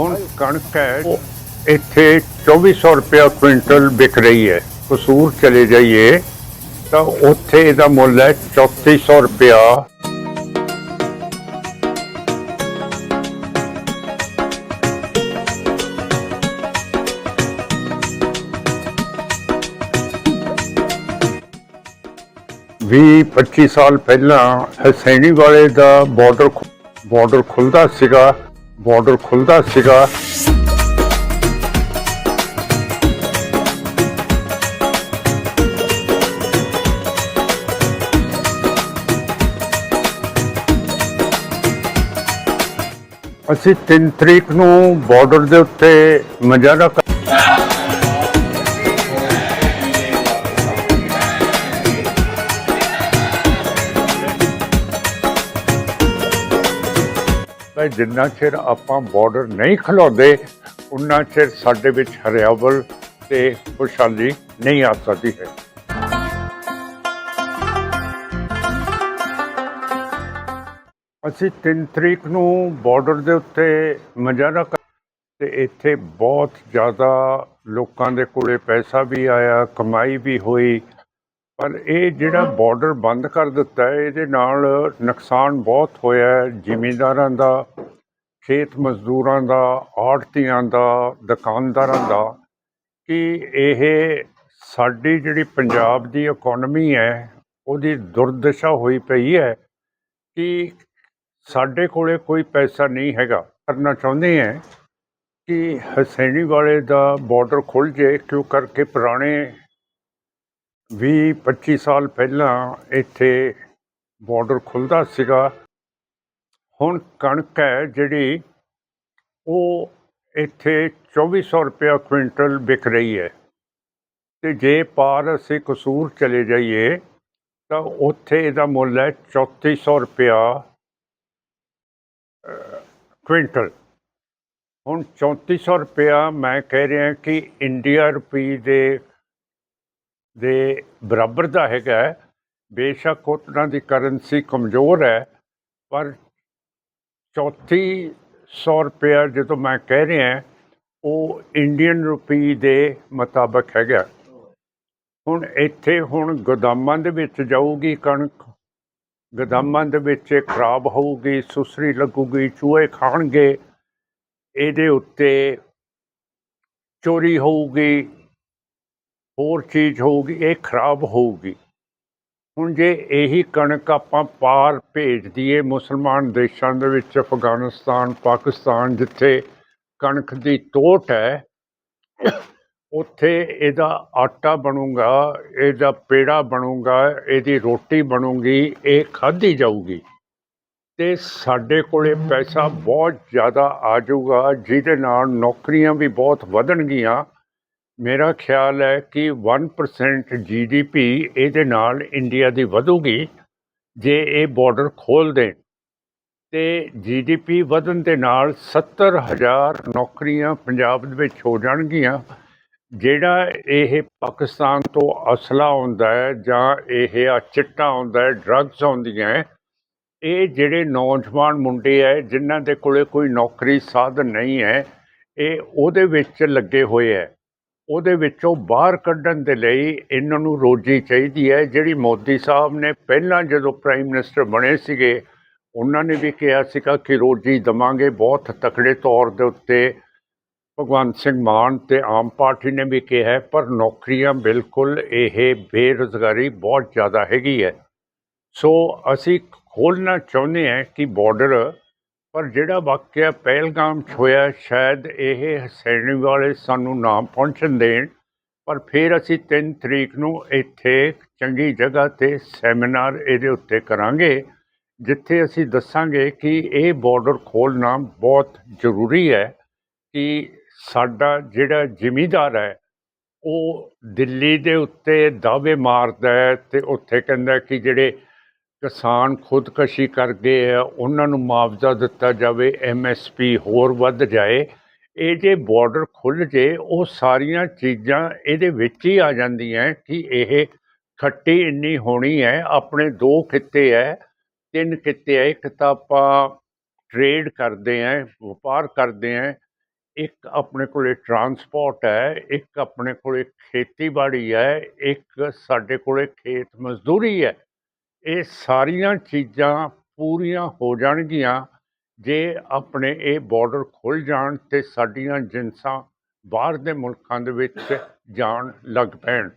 ਹੁਣ ਕਣਕ ਹੈ ਇੱਥੇ 2400 ਰੁਪਇਆ ਕੁਇੰਟਲ ਵਿਕ ਰਹੀ ਹੈ। ਕਸੂਰ ਚਲੇ ਜਾਈਏ ਤਾਂ ਉੱਥੇ ਇਹਦਾ ਮੁੱਲ ਹੈ 3400 ਰੁਪਇਆ। ਵੀਹ 25 ਸਾਲ ਪਹਿਲਾਂ ਹਸੈਣੀ ਵਾਲੇ ਦਾ ਬਾਰਡਰ ਬਾਰਡਰ ਖੁੱਲਦਾ ਸੀਗਾ। ਬਾਰਡਰ ਖੁੱਲਦਾ ਸੀਗਾ। ਅਸੀਂ 3 ਤਰੀਕ ਨੂੰ ਬਾਰਡਰ ਦੇ ਉੱਤੇ ਮਜਾਰਾ ਤਾਂ ਜਿੰਨਾ ਚਿਰ ਆਪਾਂ ਬਾਰਡਰ ਨਹੀਂ ਖਲਾਉਂਦੇ ਉਨਾ ਚਿਰ ਸਾਡੇ ਵਿੱਚ ਹਰਿਆਵਲ ਤੇ ਖੁਸ਼ਹਾਲੀ ਨਹੀਂ ਆ ਸਕਦੀ ਹੈ। ਅਸੀਂ 3 ਤਰੀਕ ਨੂੰ ਬਾਰਡਰ ਦੇ ਉੱਤੇ ਮਜਾਰਾ ਤੇ ਇੱਥੇ ਬਹੁਤ ਜ਼ਿਆਦਾ ਲੋਕਾਂ ਦੇ ਕੋਲੇ ਪੈਸਾ ਵੀ ਆਇਆ, ਕਮਾਈ ਵੀ ਹੋਈ। ਪਰ ਇਹ ਜਿਹੜਾ ਬਾਰਡਰ ਬੰਦ ਕਰ ਦਿੱਤਾ ਹੈ, ਇਹਦੇ ਨਾਲ ਨੁਕਸਾਨ ਬਹੁਤ ਹੋਇਆ ਹੈ। ਜ਼ਿਮੀਂਦਾਰਾਂ ਦਾ, ਖੇਤ ਮਜ਼ਦੂਰਾਂ ਦਾ ਆੜਤੀਆਂ ਦਾ, ਦੁਕਾਨਦਾਰਾਂ ਦਾ ਕਿ ਇਹ ਸਾਡੀ ਜਿਹੜੀ ਪੰਜਾਬ ਦੀ ਇਕਨੋਮੀ ਹੈ, ਉਹਦੀ ਦੁਰਦਸ਼ਾ ਹੋਈ ਪਈ ਹੈ ਕਿ ਸਾਡੇ ਕੋਲੇ ਕੋਈ ਪੈਸਾ ਨਹੀਂ ਹੈਗਾ। ਕਰਨਾ ਚਾਹੁੰਦੇ ਹੈ ਕਿ ਹਸੈਣੀ ਵਾਲੇ ਦਾ ਬਾਰਡਰ ਖੁੱਲ ਜੇ ਕਿਉਂ ਕਰਕੇ ਪੁਰਾਣੇ ਵੀਹ 25 ਸਾਲ ਪਹਿਲਾਂ ਇੱਥੇ ਬਾਰਡਰ ਖੁੱਲਦਾ ਸੀਗਾ। ਹੁਣ ਕਣਕ ਹੈ ਜਿਹੜੀ, ਉਹ ਇੱਥੇ 2400 ਰੁਪਇਆ ਕੁਇੰਟਲ ਵਿਕ ਰਹੀ ਹੈ। ਤੇ ਜੇ ਪਾਰ ਅਸੀਂ ਕਸੂਰ ਚਲੇ ਜਾਈਏ, ਤਾਂ ਉੱਥੇ ਇਹਦਾ ਮੁੱਲ ਹੈ 3400 ਰੁਪਇਆ ਕੁਇੰਟਲ। ਹੁਣ 3400 ਰੁਪਇਆ ਮੈਂ ਕਹਿ ਰਿਹਾ ਕਿ ਇੰਡੀਆ ਰੁਪੀ ਦੇ ਦੇ ਬਰਾਬਰ ਦਾ ਹੈਗਾ ਬੇਸ਼ੱਕ ਉਹਨਾਂ ਦੀ ਕਰੰਸੀ ਕਮਜ਼ੋਰ ਹੈ, ਪਰ 3400 ਰੁਪਇਆ ਜਦੋਂ ਮੈਂ ਕਹਿ ਰਿਹਾ ਉਹ ਇੰਡੀਅਨ ਰੁਪਈ ਦੇ ਮੁਤਾਬਕ ਹੈਗਾ। ਹੁਣ ਇੱਥੇ ਹੁਣ ਗੋਦਾਮਾਂ ਦੇ ਵਿੱਚ ਜਾਊਗੀ ਕਣਕ, ਗੋਦਾਮਾਂ ਦੇ ਵਿੱਚ ਖਰਾਬ ਹੋਊਗੀ, ਸੁਸਰੀ ਲੱਗੂਗੀ, ਚੂਹੇ ਖਾਣਗੇ, ਇਹਦੇ ਉੱਤੇ ਚੋਰੀ ਹੋਊਗੀ ਹੋਰ ਚੀਜ਼ ਹੋਊਗੀ, ਇਹ ਖਰਾਬ ਹੋਊਗੀ। ਹੁਣ ਜੇ ਇਹੀ ਕਣਕ ਆਪਾਂ ਪਾਰ ਭੇਜ ਦਈਏ ਮੁਸਲਮਾਨ ਦੇਸ਼ਾਂ ਦੇ ਵਿੱਚ, ਅਫਗਾਨਿਸਤਾਨ, ਪਾਕਿਸਤਾਨ, ਜਿੱਥੇ ਕਣਕ ਦੀ ਤੋਟ ਹੈ, ਉੱਥੇ ਇਹਦਾ ਆਟਾ ਬਣੂਗਾ, ਇਹਦਾ ਪੇੜਾ ਬਣੂਗਾ, ਇਹਦੀ ਰੋਟੀ ਬਣੂਗੀ, ਇਹ ਖਾਧੀ ਜਾਊਗੀ। ਤੇ ਸਾਡੇ ਕੋਲੇ ਪੈਸਾ ਬਹੁਤ ਜ਼ਿਆਦਾ ਆ ਜਾਊਗਾ, ਜਿਹਦੇ ਨਾਲ ਨੌਕਰੀਆਂ ਵੀ ਬਹੁਤ ਵਧਣਗੀਆਂ। ਮੇਰਾ ਖਿਆਲ ਹੈ ਕਿ 1% ਜੀਡੀਪੀ ਇਹਦੇ ਨਾਲ ਇੰਡੀਆ ਦੀ ਵਧੂਗੀ ਜੇ ਇਹ ਬਾਰਡਰ ਖੋਲ ਦੇਣ। ਤੇ ਜੀਡੀਪੀ ਵਧਣ ਦੇ ਨਾਲ 70000 ਨੌਕਰੀਆਂ ਪੰਜਾਬ ਦੇ ਵਿੱਚ ਹੋ ਜਾਣਗੀਆਂ, ਜਿਹੜਾ ਇਹ ਪਾਕਿਸਤਾਨ ਤੋਂ ਅਸਲਾ ਆਉਂਦਾ ਹੈ ਜਾਂ ਇਹ ਆ ਚਿੱਟਾ ਆਉਂਦਾ ਹੈ ਡਰੱਗਸ ਆਉਂਦੀਆਂ ਇਹ ਜਿਹੜੇ ਨੌਜਵਾਨ ਮੁੰਡੇ ਹੈ, ਜਿਨ੍ਹਾਂ ਦੇ ਕੋਲੇ ਕੋਈ ਨੌਕਰੀ ਸਾਧਨ ਨਹੀਂ ਹੈ, ਇਹ ਉਹਦੇ ਵਿੱਚ ਲੱਗੇ ਹੋਏ ਹੈ। ਉਹਦੇ ਵਿੱਚੋਂ ਬਾਹਰ ਕੱਢਣ ਦੇ ਲਈ ਇਹਨਾਂ ਨੂੰ ਰੋਜੀ ਚਾਹੀਦੀ ਹੈ। ਜਿਹੜੀ ਮੋਦੀ ਸਾਹਿਬ ਨੇ ਪਹਿਲਾਂ ਜਦੋਂ ਪ੍ਰਾਈਮ ਮਿਨਿਸਟਰ ਬਣੇ ਸੀਗੇ, ਉਹਨਾਂ ਨੇ ਵੀ ਕਿਹਾ ਸੀਗਾ ਕਿ ਰੋਜੀ ਦਵਾਂਗੇ। ਬਹੁਤ ਤਕੜੇ ਤੌਰ ਦੇ ਉੱਤੇ ਭਗਵੰਤ ਸਿੰਘ ਮਾਨ ਤੇ ਆਮ ਪਾਰਟੀ ਨੇ ਵੀ ਕਿਹਾ, ਪਰ ਨੌਕਰੀਆਂ ਬਿਲਕੁਲ ਇਹ ਬੇਰੁਜ਼ਗਾਰੀ ਬਹੁਤ ਜ਼ਿਆਦਾ ਹੈਗੀ ਹੈ। ਸੋ ਅਸੀਂ ਖੋਲਣਾ ਚਾਹੁੰਦੇ ਹਾਂ ਕਿ ਬਾਰਡਰ ਪਰ ਜਿਹੜਾ ਵਾਕਿਆ ਪਹਿਲਗਾਮ 'ਚ ਹੋਇਆ, ਸ਼ਾਇਦ ਇਹ ਹਸੈਣੀ ਵਾਲੇ ਸਾਨੂੰ ਨਾ ਪਹੁੰਚਣ ਦੇਣ। ਪਰ ਫਿਰ ਅਸੀਂ 3 ਤਰੀਕ ਨੂੰ ਇੱਥੇ ਚੰਗੀ ਜਗ੍ਹਾ ਤੇ ਸੈਮੀਨਾਰ ਇਹਦੇ ਉੱਤੇ ਕਰਾਂਗੇ, ਜਿੱਥੇ ਅਸੀਂ ਦੱਸਾਂਗੇ ਕਿ ਇਹ ਬਾਰਡਰ ਖੋਲਣਾ ਬਹੁਤ ਜ਼ਰੂਰੀ ਹੈ ਕਿ ਸਾਡਾ ਜਿਹੜਾ ਜ਼ਿਮੀਦਾਰ ਹੈ, ਉਹ ਦਿੱਲੀ ਦੇ ਉੱਤੇ ਦਾਅਵੇ ਮਾਰਦਾ ਹੈ ਤੇ ਉੱਥੇ ਕਹਿੰਦਾ ਕਿ ਜਿਹੜੇ ਕਿਸਾਨ ਖੁਦਕਸ਼ੀ ਕਰਦੇ ਗਏ ਆ, ਉਹਨਾਂ ਨੂੰ ਮੁਆਵਜ਼ਾ ਦਿੱਤਾ ਜਾਵੇ ਐਮਐਸਪੀ ਹੋਰ ਵੱਧ ਜਾਏ, ਇਹ ਜੇ ਬਾਰਡਰ ਖੁੱਲ ਜੇ, ਉਹ ਸਾਰੀਆਂ ਚੀਜ਼ਾਂ ਇਹਦੇ ਵਿੱਚ ਹੀ ਆ ਜਾਂਦੀਆਂ ਕਿ ਇਹ ਖੱਟੀ ਇੰਨੀ ਹੋਣੀ ਹੈ, ਆਪਣੇ ਦੋ ਖਿੱਤੇ ਹੈ, ਤਿੰਨ ਖਿੱਤੇ ਹੈ, ਇੱਕ ਤਾਂ ਆਪਾਂ ਟ੍ਰੇਡ ਕਰਦੇ ਆ ਵਪਾਰ ਕਰਦੇ ਆ ਇੱਕ ਆਪਣੇ ਕੋਲੇ ਟਰਾਂਸਪੋਰਟ ਹੈ, ਇੱਕ ਆਪਣੇ ਕੋਲੇ ਖੇਤੀਬਾੜੀ ਹੈ, ਇੱਕ ਸਾਡੇ ਕੋਲੇ ਖੇਤ ਮਜ਼ਦੂਰੀ ਹੈ ਇਹ ਸਾਰੀਆਂ ਚੀਜ਼ਾਂ ਪੂਰੀਆਂ ਹੋ ਜਾਣਗੀਆਂ ਜੇ ਆਪਣੇ ਇਹ ਬਾਰਡਰ ਖੁੱਲ ਜਾਣ ਤੇ ਸਾਡੀਆਂ ਜਿੰਸਾਂ ਬਾਹਰ ਦੇ ਮੁਲਕਾਂ ਦੇ ਵਿੱਚ ਜਾਣ ਲੱਗ ਪੈਣ।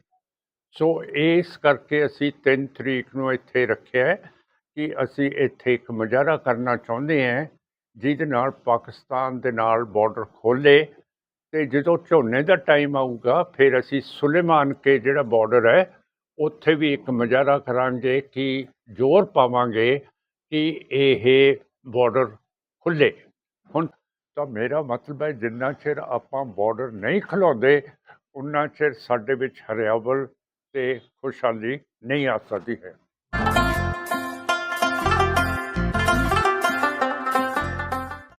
ਸੋ ਇਸ ਕਰਕੇ ਅਸੀਂ 3 ਤਰੀਕ ਨੂੰ ਇੱਥੇ ਰੱਖਿਆ ਹੈ ਕਿ ਅਸੀਂ ਇੱਥੇ ਇੱਕ ਮੁਜ਼ਾਹਰਾ ਕਰਨਾ ਚਾਹੁੰਦੇ ਹਾਂ, ਜਿਹਦੇ ਨਾਲ ਪਾਕਿਸਤਾਨ ਦੇ ਨਾਲ ਬਾਰਡਰ ਖੋਲੇ ਤੇ ਜਦੋਂ ਝੋਨੇ ਦਾ ਟਾਈਮ ਆਊਗਾ, ਫਿਰ ਅਸੀਂ ਸੁਲੇਮਾਨ ਕੇ ਜਿਹੜਾ ਬਾਰਡਰ ਹੈ ਉੱਥੇ ਵੀ ਇੱਕ ਮੁਜ਼ਾਹਰਾ ਕਰਾਂਗੇ ਕਿ ਜ਼ੋਰ ਪਾਵਾਂਗੇ ਕਿ ਇਹ ਬਾਰਡਰ ਖੁੱਲੇ ਹੁਣ ਤਾਂ ਮੇਰਾ ਮਤਲਬ ਹੈ, ਜਿੰਨਾ ਚਿਰ ਆਪਾਂ ਬਾਰਡਰ ਨਹੀਂ ਖੁਲਾਉਂਦੇ ਉਨਾ ਚਿਰ ਸਾਡੇ ਵਿੱਚ ਹਰਿਆਵਲ ਤੇ ਖੁਸ਼ਹਾਲੀ ਨਹੀਂ ਆ ਸਕਦੀ ਹੈ।